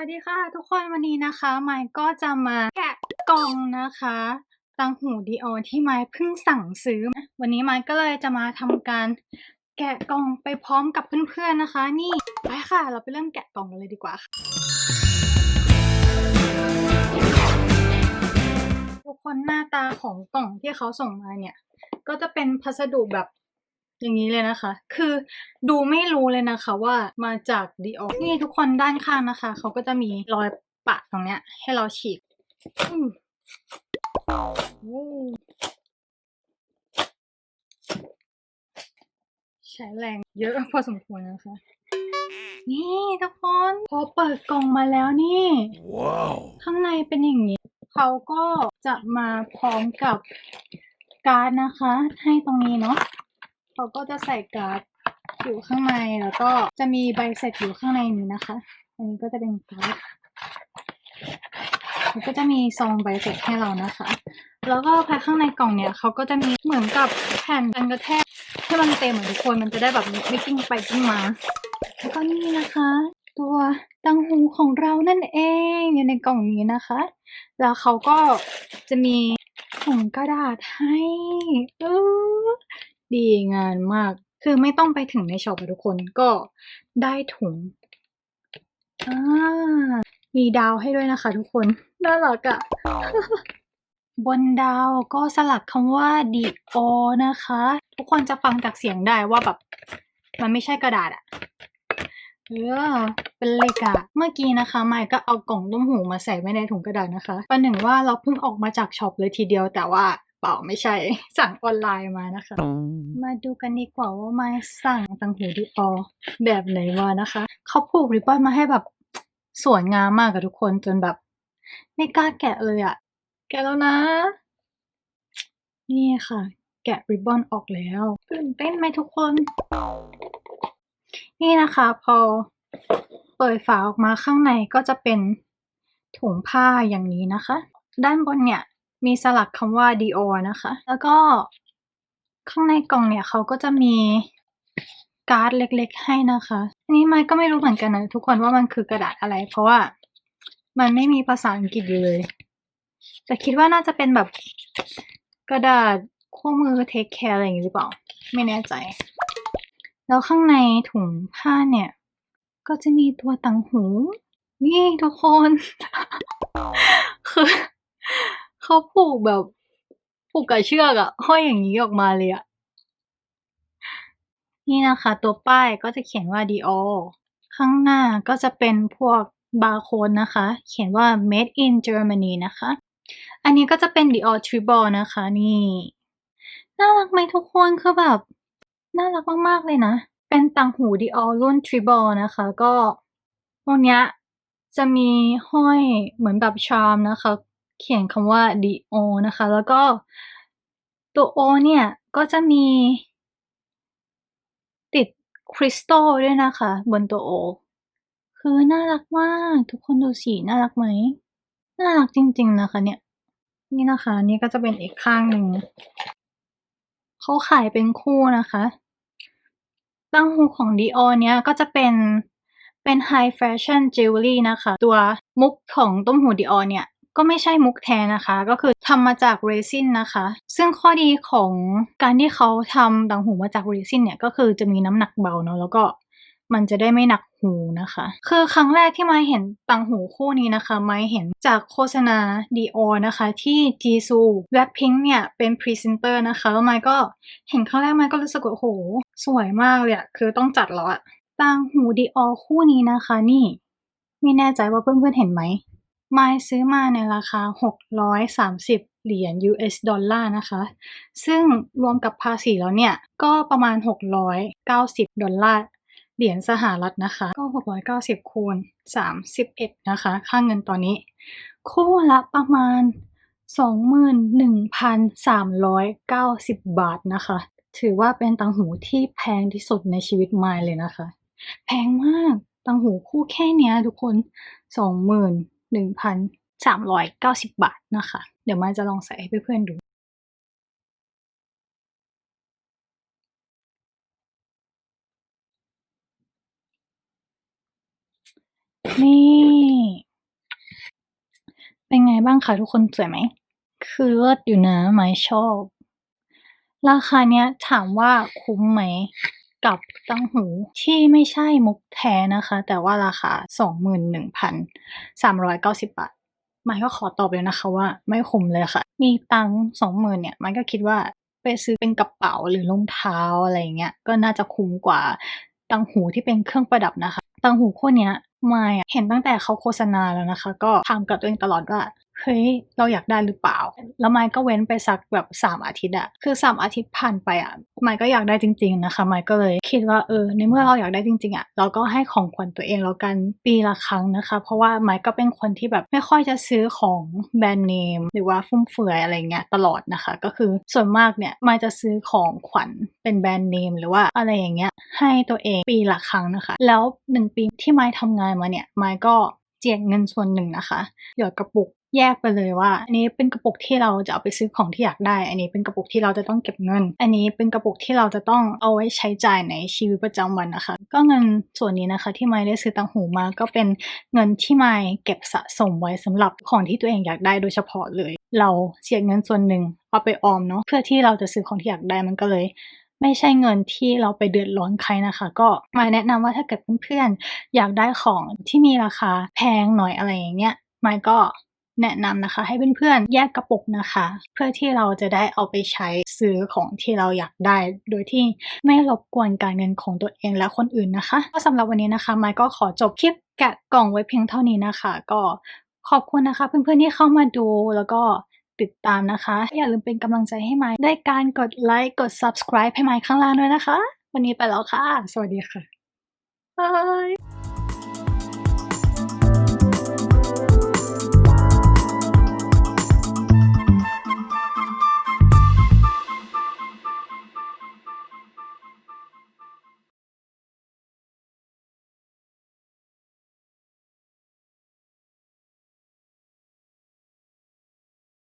วัสดีค่ะทุกคนวันนี้นะคะไมค์ก็จะมาแกะกล่องนะคะตังหูดีออที่ไมค์เพิ่งสั่งซื้อ วันนี้ไมค์ก็เลยจะมาทำการแกะกล่องไปพร้อมกับเพื่อนๆนะคะ นี่ไปค่ะ เราไปเริ่มแกะกล่องกันเลยดีกว่าค่ะ ทุกคนหน้าตาของกล่องที่เขาส่งมาเนี่ย ก็จะเป็นพัสดุแบบ อย่างนี้เลยนะคะ คือดูไม่รู้เลยนะคะว่ามาจากดีออนี่ทุกคนด้านข้างนะคะ เขาก็จะมีรอยปะตรงเนี้ย ให้เราฉีกอืมอู้ใช้แรงเยอะพอสมควรนะคะ นี่ทุกคน พอเปิดกล่องมาแล้วนี่ Wow. ข้างในเป็นอย่างนี้ เขาก็จะมาพร้อมกับการ์ดนะคะ ให้ตรงนี้เนาะ เขาก็จะใส่การ์ดอยู่ข้างในแล้วก็จะมีใบเสร็จอยู่ข้างในนี้นะคะ อันนี้ก็จะเป็นการ์ดแล้วก็จะมีซองใบเสร็จให้เรานะคะ แล้วก็ภายข้างในกล่องเนี่ยเขาก็จะมีเหมือนกับแผ่นกันกระแทกให้มันเต็มเหมือนทุกคนมันจะได้แบบไม่กิ้งไปกิ้งมา แล้วก็นี่นะคะ ตัวตังหูของเรานั่นเองอยู่ในกล่องนี้นะคะ แล้วเขาก็จะมีถุงกระดาษให้เออ ดีงานมาก คือไม่ต้องไปถึงในช็อปอะทุกคนก็ได้ถุงอ่ามีดาวให้ด้วยนะคะ ทุกคนน่ารักอะบนดาวก็สลักคำว่าดีโอนะคะ ทุกคนจะฟังจากเสียงได้ว่าแบบ มันไม่ใช่กระดาษอะเออเป็นเหล็กอะเมื่อกี้นะคะไมค์ก็เอากล่องต้มหูมาใส่ไว้ในถุงกระดาษนะคะประหนึ่งว่าเราเพิ่งออกมาจากช็อปเลยทีเดียวแต่ว่า เปล่าไม่ใช่ สั่งออนไลน์มานะคะ มาดูกันดีกว่าว่าไมค์สั่งตังหูดีออแบบไหนมานะคะ เขาผูกริบบอนมาให้แบบสวยงามมากอะทุกคนจนแบบ ไม่กล้าแกะเลยอะแกะแล้วนะ นี่ค่ะ แกะริบบอนออกแล้วตื่นเต้นไหมทุกคน นี่นะคะ พอเปิดฝาออกมาข้างในก็จะเป็นถุงผ้าอย่างนี้นะคะ ด้านบนเนี่ย มีสลักคำว่า Dior นะคะ แล้วก็ข้างในกล่องเนี่ยเขาก็จะมีการ์ดเล็กๆ ให้นะคะ อันนี้ไมค์ก็ไม่รู้เหมือนกันนะทุกคนว่ามันคือกระดาษอะไร เพราะว่ามันไม่มีภาษาอังกฤษอยู่เลย แต่คิดว่าน่าจะเป็นแบบกระดาษคู่มือ take care อะไรอย่างนี้หรือเปล่า ไม่แน่ใจ แล้วข้างในถุงผ้าเนี่ย ก็จะมีตัวตังหู นี่ทุกคน คือ เขาผูกแบบ ผูกกับเชือกอะห้อยอย่างนี้ออกมาเลยอะนี่นะคะ ตัวป้ายก็จะเขียนว่า Dior ข้างหน้าก็จะเป็นพวกบาร์โค้ดนะคะ เขียนว่า made in Germany นะคะ อันนี้ก็จะเป็น Dior Tribal นะคะ นี่ น่ารักไหมทุกคนคือแบบ น่ารักมาก ๆ เลยนะ เป็นต่างหู Dior รุ่น Tribal นะคะ ก็ตรงเนี้ยจะมีห้อยเหมือนแบบชามนะคะ เขียนคำว่า Dior นะคะ แล้วก็ตัว O เนี่ย ก็จะมี ติดคริสตัลด้วยนะคะ บนตัว O คือน่ารักมาก ทุกคนดูสีน่ารักไหม น่ารักจริง ๆ นะคะเนี่ย นี่นะคะ นี่ก็จะเป็นอีกข้างหนึ่งเขาขายเป็นคู่นะคะตั้งหูของ Dior เนี้ยก็จะเป็นเป็น High Fashion Jewelry นะคะ ตัวมุกของต้มหู Dior เนี่ย ก็ไม่ใช่มุกแท้นะคะ ก็คือทำมาจากเรซินนะคะ ซึ่งข้อดีของการที่เขาทำต่างหูมาจากเรซินเนี่ยก็คือจะมีน้ำหนักเบาเนาะแล้วก็มันจะได้ไม่หนักหูนะคะ คือครั้งแรกที่ไมาเห็นต่างหูคู่นี้นะคะไมาเห็นจากโฆษณา Dior นะคะ ที่ Jisoo Blackpink เนี่ยเป็นพรีเซนเตอร์นะคะ แล้วไมค์ก็เห็นครั้งแรกไมค์ก็รู้สึกว่าโอ้โห สวยมากเลยอะคือต้องจัดแล้วอะต่างหู Dior คู่นี้นะคะ นี่ ไม่แน่ใจว่าเพื่อนๆเห็นไหม ไมค์ซื้อมาในราคา 630 เหรียญ US ดอลลาร์นะคะ ซึ่งรวมกับภาษีแล้วเนี่ย ก็ประมาณ 690 ดอลลาร์ เหรียญสหรัฐนะคะ ก็ 690 คูณ 31 นะคะ ค่าเงินตอนนี้ คู่ละประมาณ 21,390 บาทนะคะ ถือว่าเป็นตังหูที่แพงที่สุดในชีวิตไมล์เลยนะคะ แพงมาก ตังหูคู่แค่เนี้ยทุกคน 21,390 บาทนะคะ เดี๋ยวมล์จะลองใส่ให้เพื่อนๆดูนี่ เป็นไงบ้างคะทุกคนสวยไหม คือเลิศอยู่นะไม้ชอบ ราคาเนี้ยถามว่าคุ้มไหม กับตังหูที่ไม่ใช่มุกแท้นะคะ แต่ว่าราคา 21,390 บาทไม้ก็ขอตอบเลยนะคะว่าไม่คุ้มเลยค่ะ มีตังค์20,000เนี่ยไม้ก็คิดว่าไปซื้อเป็นกระเป๋าหรือรองเท้าอะไรเงี้ยก็น่าจะคุ้มกว่าตังหูที่เป็นเครื่องประดับนะคะ ตังหูคู่เนี้ยไม้อะเห็นตั้งแต่เขาโฆษณาแล้วนะคะ ก็ถามกับตัวเองตลอดว่า เฮ้ย เราอยากได้หรือเปล่า แล้วไมค์ก็เว้นไปสักแบบ 3 อาทิตย์อะคือ 3 อาทิตย์ผ่านไปอะไมค์ก็อยากได้จริง ๆนะคะไมค์ก็เลยคิดว่าเออ ในเมื่อเราอยากได้จริงๆอะเราก็ให้ของขวัญตัวเองแล้วกันปีละครั้งนะคะ เพราะว่าไมค์ก็เป็นคนที่แบบไม่ค่อยจะซื้อของแบรนด์เนมหรือว่าฟุ่มเฟือยอะไรเงี้ยตลอดนะคะ ก็คือส่วนมากเนี่ยไมค์จะซื้อของขวัญเป็นแบรนด์เนมหรือว่าอะไรอย่างเงี้ยให้ตัวเองปีละครั้งนะคะ แล้ว 1 ปีที่ไมค์ทำงานมาเนี่ยไมค์ก็เจียดเงินส่วนหนึ่งนะคะหยอดกระปุก แยกไปเลยว่า อันนี้เป็นกระปุกที่เราจะเอาไปซื้อของที่อยากได้ อันนี้เป็นกระปุกที่เราจะต้องเก็บเงิน อันนี้เป็นกระปุกที่เราจะต้องเอาไว้ใช้จ่ายในชีวิตประจำวันนะคะ ก็เงินส่วนนี้นะคะที่ไมค์ได้ซื้อตังหูมา ก็เป็นเงินที่ไมค์เก็บสะสมไว้สำหรับของที่ตัวเองอยากได้โดยเฉพาะเลย เราเจียเงินส่วนหนึ่งเอาไปออมเนาะเพื่อที่เราจะซื้อของที่อยากได้มันก็เลยไม่ใช่เงินที่เราไปเดือดร้อนใครนะคะ ก็มาแนะนำว่าถ้าเกิดเพื่อนๆอยากได้ของที่มีราคาแพงหน่อยอะไรอย่างเงี้ยไมายก็ แนะนำนะคะ ให้เพื่อนๆแยกกระปุกนะคะ เพื่อที่เราจะได้เอาไปใช้ซื้อของที่เราอยากได้ โดยที่ไม่รบกวนการเงินของตัวเองและคนอื่นนะคะก็สำหรับวันนี้นะคะมาก็ขอจบคลิปแกะกล่องไว้เพียงเท่านี้นะคะ ก็ขอบคุณนะคะ เพื่อนๆที่เข้ามาดูแล้วก็ติดตามนะคะ อย่าลืมเป็นกำลังใจให้ไม้ด้วยการกดไลค์กด subscribe ให้ไม้ข้างล่างด้วยนะคะ วันนี้ไปแล้วค่ะ สวัสดีค่ะบาย